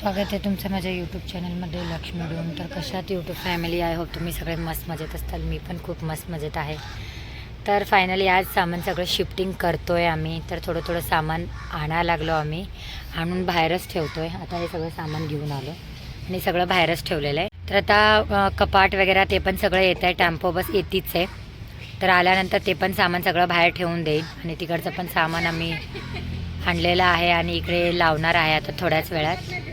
स्वागत आहे तुमचं माझ्या यूट्यूब चॅनलमध्ये लक्ष्मी डोम. तर कशात यूट्यूब फॅमिली आय होप तुम्ही सगळे मस्त मजेत असताल. मी पण खूप मस्त मजेत आहे. तर फायनली आज सामान सगळं शिफ्टिंग करतो आहे आम्ही. तर थोडं थोडं सामान आणायला लागलो आम्ही. आणून बाहेरच ठेवतो आहे आता हे सगळं सामान घेऊन आलो. आणि सगळं बाहेरच ठेवलेलं आहे. तर आता कपाट वगैरे ते पण सगळं येत आहे. टॅम्पो बस येतीच आहे. तर आल्यानंतर ते पण सामान सगळं बाहेर ठेवून देईन आणि तिकडचं पण सामान आम्ही आणलेलं आहे आणि इकडे लावणार आहे आता थोड्याच वेळात.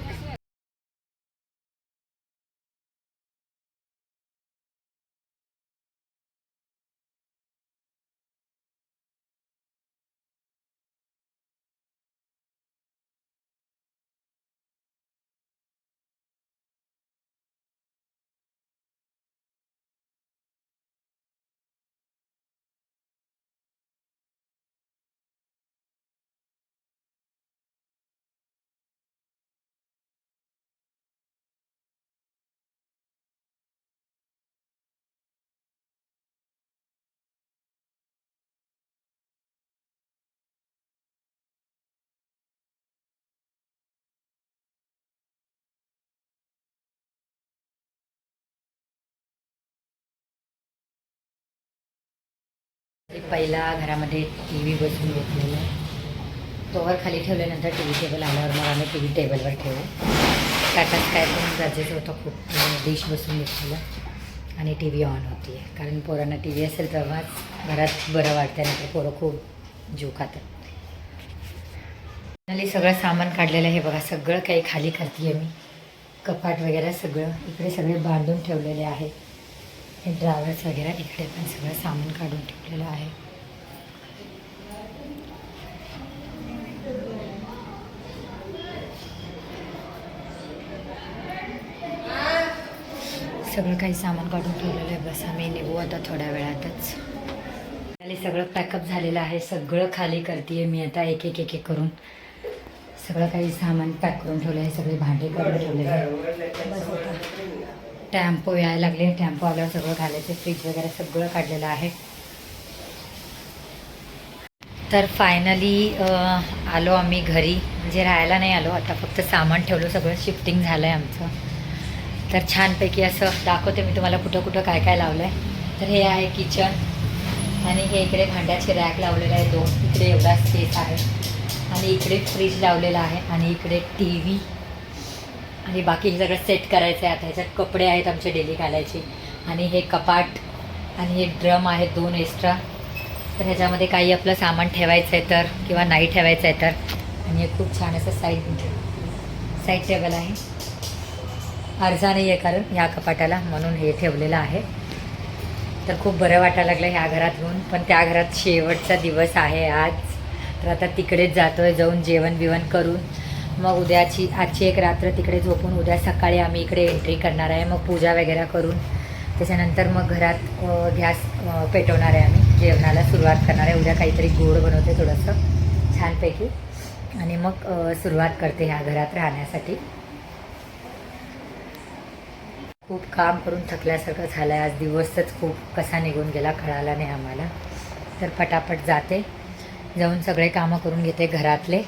पहिला घरामध्ये टी व्ही बसून घेतलेला तोवर खाली ठेवल्यानंतर टी व्ही टेबल आल्यावर मग आम्ही टी व्ही टेबलवर ठेवू. टाटा स्काय पण गरजेचं होतं खूप डिश बसून घेतलेलं आणि टी व्ही ऑन होती. आहे कारण पोरांना टी व्ही असेल तेव्हाच घरात बरं वाटतं नाही पोरं खूप जीव खातात. फायनली सगळं सामान काढलेलं आहे. बघा सगळं काही खाली करते मी. कपाट वगैरे सगळं इकडे सगळे बांधून ठेवलेले आहे. हे ड्रायव्हर्स वगैरे इकडे पण सगळं सामान काढून ठेवलेलं आहे. सगळं काही सामान काढून ठेवलेलं आहे. बस आम्ही निघू आता थोड्या वेळातच. खाली सगळं पॅकअप झालेलं आहे. सगळं खाली करते मी आता एक एक एक एक करून. सगळं काही सामान पॅक करून ठेवलं आहे सगळे भांडे काढून ठेवलेले आहे टॅम्पो यायला लागले. टॅम्पो आल्यावर सगळं घालायचं. फ्रीज वगैरे सगळं काढलेलं आहे. तर फायनली आलो आम्ही घरी. म्हणजे राहायला नाही आलो. आता फक्त सामान ठेवलं. सगळं शिफ्टिंग झालं आहे आमचं. तर छानपैकी असं दाखवते मी तुम्हाला कुठं कुठं काय काय लावलं आहे तर हे आहे किचन आणि हे इकडे भांड्याचे रॅक लावलेलं आहे. दोन. इकडे एवढा स्पेस आहे. आणि इकडे फ्रीज लावलेला आहे. आणि इकडे टी व्ही आणि बाकी हे सगळं सेट करायचं आहे. आता ह्याच्यात कपडे आहेत आमचे डेली घालायचे. आणि हे कपाट आणि हे ड्रम आहेत दोन एक्स्ट्रा तर ह्याच्यामध्ये काही आपलं सामान ठेवायचं आहे तर किंवा नाही ठेवायचं आहे तर. आणि हे खूप छान असं साईड साईड टेबल आहे. अर्जा नाही आहे कारण ह्या कपाटाला म्हणून हे ठेवलेलं आहे. तर खूप बरं वाटायला लागलं ह्या घरात येऊन पण त्या घरात शेवटचा दिवस आहे आज. तर आता तिकडेच जातो आहे जाऊन जेवण बिवण करून. मग उद्याची आजची एक रात्र तिकडे झोपून उद्या सकाळी आम्ही इकडे एंट्री करणार आहे. मग पूजा वगैरे करून त्याच्यानंतर मग घरात गॅस पेटवणार आहे आम्ही. जेवणाला सुरुवात करणार आहे. उद्या काहीतरी गोड बनवते थोडंसं छानपैकी. आणि मग सुरुवात करते ह्या घरात राहण्यासाठी. खूप काम करून थकल्यासारखं झालं आहे आज दिवसच खूप कसा निघून गेला कळाला नाही आम्हाला. तर पटापट जाते. जाऊन सगळे कामं करून घेते घरातले.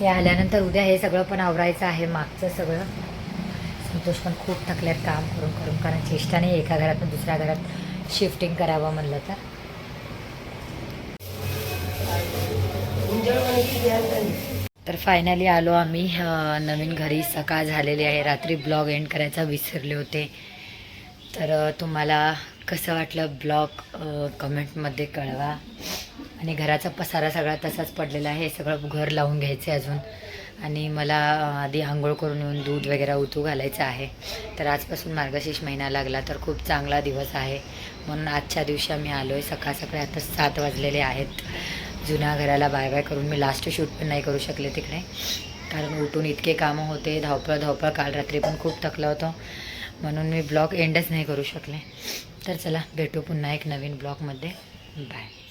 हे आल्यानंतर उद्या हे सगळं पण आवरायचं आहे मागचं सगळं. संतोष पण खूप थकल्यात काम करून करून कारण चेष्टा नाही एका घरातून दुसऱ्या घरात शिफ्टिंग करावं म्हणलं तर. तर फायनली आलो आम्ही नवीन घरी. सकाळ झालेली आहे. रात्री ब्लॉग एंड करायचा विसरले होते. तर तुम्हाला कसं वाटलं ब्लॉग कमेंटमध्ये कळवा. आणि घराचा पसारा सगळा तसाच पडलेला आहे. सगळं घर लावून घ्यायचं आहे अजून. आणि मला आधी आंघोळ करून येऊन दूध वगैरे उतू घालायचं आहे. तर आजपासून मार्गशीर्ष महिना लागला तर खूप चांगला दिवस आहे. म्हणून आजच्या दिवशी आम्ही आलो आहे सकाळ सकाळी. आता सात वाजलेले आहेत. जुन्या घराला बाय बाय करून मी लास्ट शूट पण नाही करू शकले तिकडे. कारण उठून इतके कामं होते. धावपळ धावपळ काल रात्री पण खूप थकलं होतं. म्हणून मी ब्लॉग एंडच नाही करू शकले. तर चला भेटू पुन्हा एक नवीन ब्लॉगमध्ये. बाय